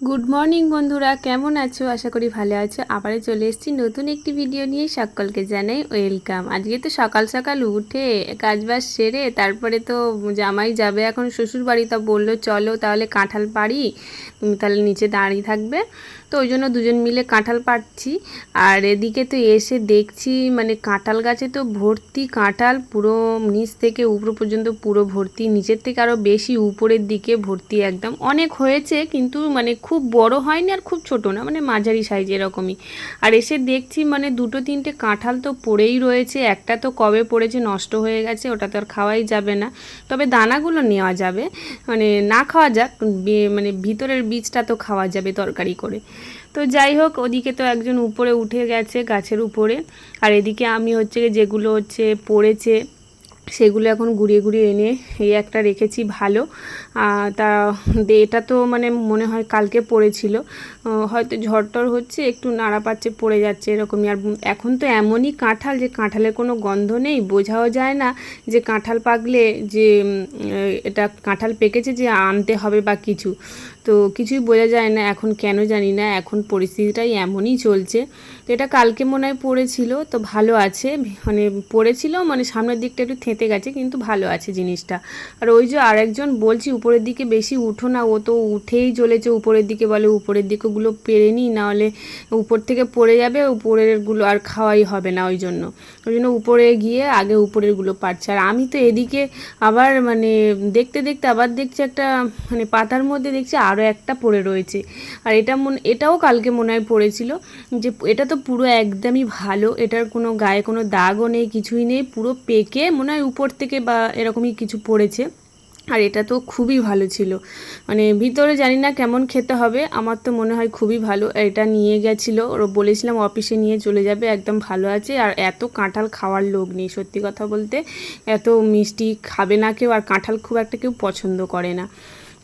Good morning বন্ধুরা। কেমন আছো? আশা করি ভালো আছো। আবারে চলে এসেছি নতুন একটি ভিডিও নিয়ে। সকলকে জানাই ওয়েলকাম আজকে তো সকাল সকাল উঠে কাজবাজ সেরে তারপরে তো জামাই যাবে এখন। শ্বশুর বাড়ি তা বলল, চলো তাহলে কাঁঠাল পাড়ি। তুমি তাহলে নিচে দাঁড়িয়ে থাকবে। তো ওই জন্য দুজন মিলে কাঁঠাল পাড়ছি। আর এদিকে তো এসে দেখছি মানে কাঁঠাল গাছে তো ভর্তি কাঁঠাল, পুরো নিচ থেকে উপর পর্যন্ত পুরো ভর্তি, নিচের থেকে আরও বেশি উপরের দিকে ভর্তি একদম। অনেক হয়েছে কিন্তু মানে খুব বড় হয়নি আর খুব ছোট না মানে মাঝারি সাইজ এরকমই। আর এসে দেখছি মানে দুটো তিনটে কাঁঠাল তো পড়েই রয়েছে, একটা তো কবে পড়েছে নষ্ট হয়ে গেছে, ওটা তো আর খাওয়াই যাবে না। তবে দানাগুলো নেওয়া যাবে মানে না খাওয়া যাক মানে ভিতরের বীজটা তো খাওয়া যাবে তরকারি করে। তো যাই হোক, ওদিকে তো একজন উপরে উঠে গেছে গাছের উপরে। আর এদিকে আমি হচ্ছে যেগুলো হচ্ছে পড়েছে সেগুলো এখন ঘুরিয়ে ঘুরিয়ে এনে এই একটা রেখেছি ভালো। তা এটা তো মানে মনে হয় কালকে পড়েছিল। হয়তো ঝড়টর হচ্ছে, একটু নাড়া পাচ্ছে, পড়ে যাচ্ছে এরকমই। আর এখন তো এমনই কাঁঠাল যে কাঁঠালের কোনো গন্ধ নেই, বোঝাও যায় না যে কাঁঠাল পাকলে যে এটা কাঁঠাল পেকেছে যে আনতে হবে বা কিছু। তো কিছুই বোঝা যায় না, এখন কেন জানি না, এখন পরিস্থিতিটাই এমনই চলছে। তো এটা কালকে মনে হয় পড়েছিল, তো ভালো আছে। মানে পড়েছিল মানে সামনের দিকটা একটু থেঁতে গেছে, কিন্তু ভালো আছে জিনিসটা। আর ওই যে আরেকজন বলছি, উপরের দিকে বেশি উঠো না, ও তো উঠেই চলেছে উপরের দিকে বলে, উপরের দিকেগুলো পেরে নিই নাহলে উপর থেকে পড়ে যাবে, উপরেরগুলো আর খাওয়াই হবে না ওই জন্য। ওই জন্য উপরে গিয়ে আগে উপরেরগুলো পারছে আর আমি তো এদিকে আবার মানে দেখতে দেখতে আবার দেখছি একটা মানে পাতার মধ্যে দেখছি আরও একটা পড়ে রয়েছে। আর এটা মনে, এটাও কালকে মনে হয় পড়েছিল, যে এটা তো পুরো একদমই ভালো, এটার কোনো গায়ে কোনো দাগও নেই, কিছুই নেই, পুরো পেকে মনে হয় উপর থেকে বা এরকমই কিছু পড়েছে। আর এটা তো খুবই ভালো ছিল। মানে ভিতরে জানি না কেমন খেতে হবে, আমার তো মনে হয় খুবই ভালো। এটা নিয়ে গেছিল, ওর বলেছিলাম অফিসে নিয়ে চলে যাবে, একদম ভালো আছে। আর এত কাঁঠাল খাওয়ার লোক নেই, সত্যি কথা বলতে। এত মিষ্টি খাবে না কেউ, আর কাঁঠাল খুব একটা কেউ পছন্দ করে না।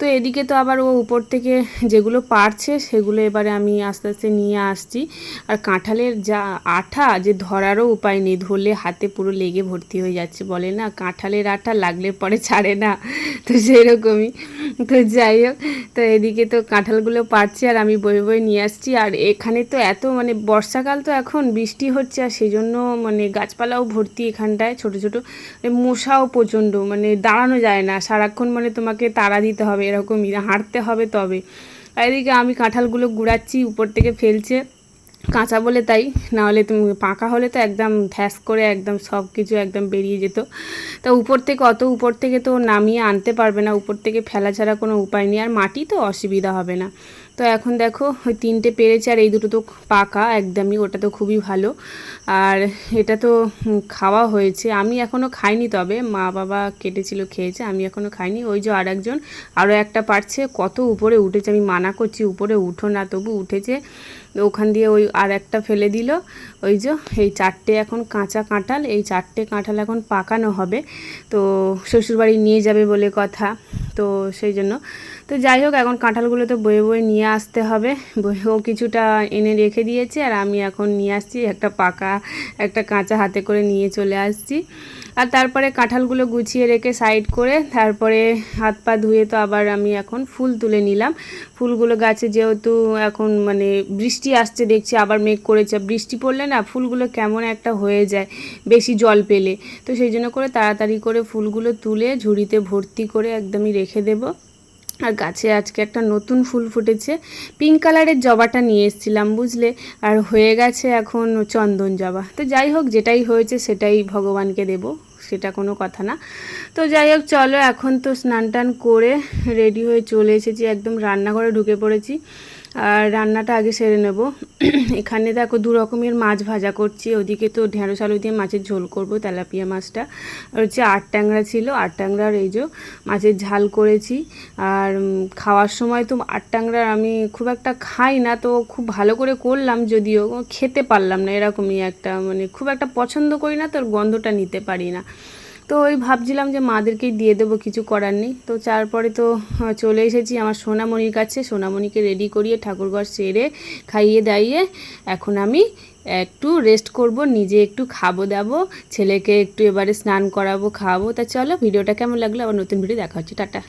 তো এদিকে তো আবার ও উপর থেকে যেগুলো পারছে, সেগুলো এবারে আমি আস্তে আস্তে নিয়ে আসছি। আর কাঁঠালের যা আঠা, যে ধরারও উপায় নেই, ধরলে হাতে পুরো লেগে ভর্তি হয়ে যাচ্ছে। বলে না, কাঁঠালের আঠা লাগলে পরে ছাড়ে না। তো সেরকমই। তো যাই হোক, তো এদিকে তো কাঁঠালগুলো পারছি, আর আমি বয়ে বয়ে নিয়ে আসছি। আর এখানে তো এত মানে বর্ষাকাল তো এখন, বৃষ্টি হচ্ছে, আর সেই জন্য মানে গাছপালাও ভর্তি এখানটায়, ছোট ছোট। মশাও প্রচণ্ড মানে দাঁড়ানো যায় না। সারাক্ষণ মানে তোমাকে তাড়া দিতে হবে। এরকমই হাঁটতে হবে তবে। এদিকে আমি কাঁঠালগুলো গুড়াচ্ছি, উপর থেকে ফেলছে। কাঁচা বলে তাই, নাহলে তুমি পাকা হলে তো একদম ধ্যাস করে একদম সব কিছু একদম বেরিয়ে যেত। তা উপর থেকে, অত উপর থেকে তো নামিয়ে আনতে পারবে না, উপর থেকে ফেলা ছাড়া কোনো উপায় নেই। আর মাটি তো অসুবিধা হবে না। তো এখন দেখো, ওই তিনটে পেরেছে আর এই দুটো তো পাকা, একদমই ওটা তো খুবই ভালো। আর এটা তো খাওয়া হয়েছে। আমি এখনও খাইনি তবে, মা বাবা কেটেছিল, খেয়েছে, আমি এখনও খাইনি। ওই যে আর একজন আরও একটা পারছে, কত উপরে উঠেছে, আমি মানা করছি, উপরে উঠো না, তবু উঠেছে। ওখান দিয়ে ওই আর একটা ফেলে দিল। ওই যে, এই চারটে এখন কাঁচা কাঁঠাল, এই চারটে কাঁঠাল এখন পাকানো হবে। তো শ্বশুরবাড়ি নিয়ে যাবে বলে কথা। তো সেই জন্য তো যাই হোক, এখন কাঁঠালগুলো তো বয়ে বয়ে নিয়ে আসতে হবে। বয়েও কিছুটা এনে রেখে দিয়েছে, আর আমি এখন নিয়ে আসছি একটা পাকা, একটা কাঁচা হাতে করে নিয়ে চলে আসছি। আর তারপরে কাঁঠালগুলো গুছিয়ে রেখে সাইড করে, তারপরে হাত পা ধুয়ে তো আবার আমি এখন ফুল তুলে নিলাম। ফুলগুলো গাছে যেহেতু এখন মানে বৃষ্টি আসছে, দেখছি আবার মেঘ করেছে। বৃষ্টি পড়লে না ফুলগুলো কেমন একটা হয়ে যায়, বেশি জল পেলে। তো সেই জন্য করে তাড়াতাড়ি করে ফুলগুলো তুলে ঝুড়িতে ভর্তি করে একদমই রেখে দেবো। আর গাছে আজকে একটা নতুন ফুল ফুটেছে। পিঙ্ক কালারের জবাটা নিয়ে এসেছিলাম, বুঝলে? আর হয়ে গেছে এখন চন্দন জবা। তো যাই হোক, যেটাই হয়েছে সেটাই ভগবানকে দেব, সেটা কোনো কথা না। তো যাই হোক, চলো এখন তো স্নান টান করে রেডি হয়ে চলে এসেছি, একদম রান্নাঘরে ঢুকে পড়েছি। আর রান্নাটা আগে সেরে নেব। এখানে দেখো দু রকমের মাছ ভাজা করছি। ওদিকে তো ঢেঁড়স আলু দিয়ে মাছের ঝোল করব, তেলাপিয়া মাছটা। আর হচ্ছে আট ট্যাংরা ছিল, আট ট্যাংরার এই যে মাছের ঝাল করেছি। আর খাওয়ার সময় তো আট ট্যাংরার আমি খুব একটা খাই না, তো খুব ভালো করে করলাম যদিও, খেতে পারলাম না এরকমই একটা মানে খুব একটা পছন্দ করি না তোর গন্ধটা নিতে পারি না। তো ওই ভাবছিলাম যে মাদেরকেই দিয়ে দেবো, কিছু করার নেই। তো তারপরে তো চলে এসেছি আমার সোনামণির কাছে। সোনামণিকে রেডি করিয়ে ঠাকুরঘর সেরে খাইয়ে দাইয়ে এখন আমি একটু রেস্ট করব, নিজে একটু খাব দাবো, ছেলেকে একটু এবারে স্নান করাবো, খাওয়াবো। তা চলো, ভিডিওটা কেমন লাগল? আবার নতুন ভিডিও দেখা হচ্ছে। টাটা।